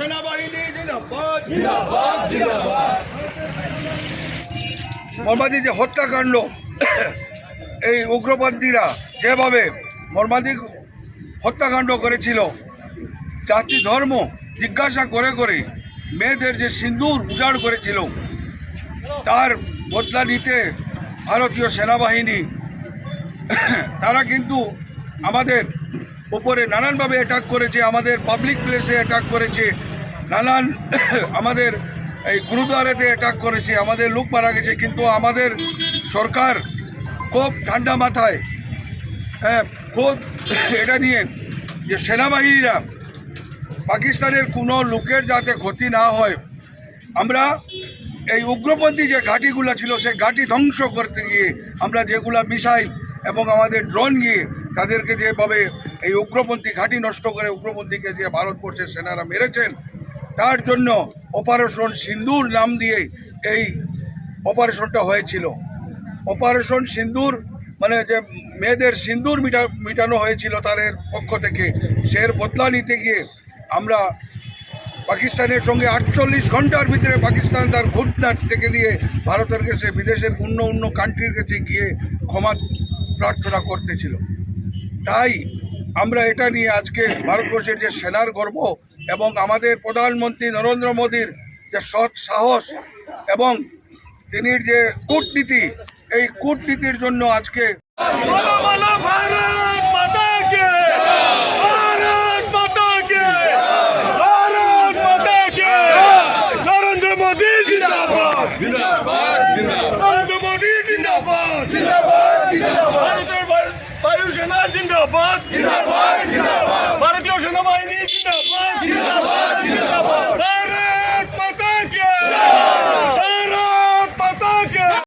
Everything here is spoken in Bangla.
সেনাবাহিনী জিন্দাবাদ। মর্মান্তিক যে হত্যাকাণ্ড এই উগ্রপন্থীরা যেভাবে মর্মান্তিক হত্যাকাণ্ড করেছিল জাতি ধর্ম জিজ্ঞাসা করে করে মেয়েদের যে সিন্দুর উজাড় করেছিল তার বদলা নিতে ভারতীয় সেনাবাহিনী তারা কিন্তু আমাদের উপরে নানানভাবে অ্যাটাক করেছে আমাদের পাবলিক প্লেসে অ্যাটাক করেছে। নানান আমাদের এই গুরুদ্বারেতে অ্যাটাক করেছে, আমাদের লোক মারা গেছে, কিন্তু আমাদের সরকার খুব ঠান্ডা মাথায় হ্যাঁ খুব এটা নিয়ে যে সেনাবাহিনীরা পাকিস্তানের কোনো লোকের যাতে ক্ষতি না হয়, আমরা এই উগ্রপন্থী যে ঘাঁটিগুলো ছিল, সেই ঘাঁটি ধ্বংস করতে গিয়ে আমরা যেগুলা মিসাইল এবং আমাদের ড্রোন গিয়ে তাদেরকে যেভাবে এই উগ্রপন্থী ঘাঁটি নষ্ট করে উগ্রপন্থীকে যে ভারতবর্ষের সেনারা মেরেছেন তার জন্য অপারেশন সিন্দুর নাম দিয়ে এই অপারেশনটা হয়েছিল। অপারেশন সিন্দুর মানে যে মেয়েদের সিন্দুর মিটা, মিটানো হয়েছিল তাদের পক্ষ থেকে, সের বদলা নিতে গিয়ে আমরা পাকিস্তানের সঙ্গে আটচল্লিশ ঘণ্টার ভিতরে পাকিস্তান তার ঘুটনাট থেকে দিয়ে ভারতের কাছে বিদেশের অন্য অন্য কান্ট্রির কাছে গিয়ে ক্ষমা প্রার্থনা করতেছিল। তাই আমরা এটা নিয়ে আজকে ভারতবর্ষের যে সেনার গর্ব এবং আমাদের প্রধানমন্ত্রী নরেন্দ্র মোদীর যে সৎ সাহস এবং তিনি যে কূটনীতি, এই কূটনীতির জন্য আজকে জিন্দাবাদ জিন্দাবাদ ভারতের বায়ুসেনা জিন্দাবাদ জিন্দাবাদ।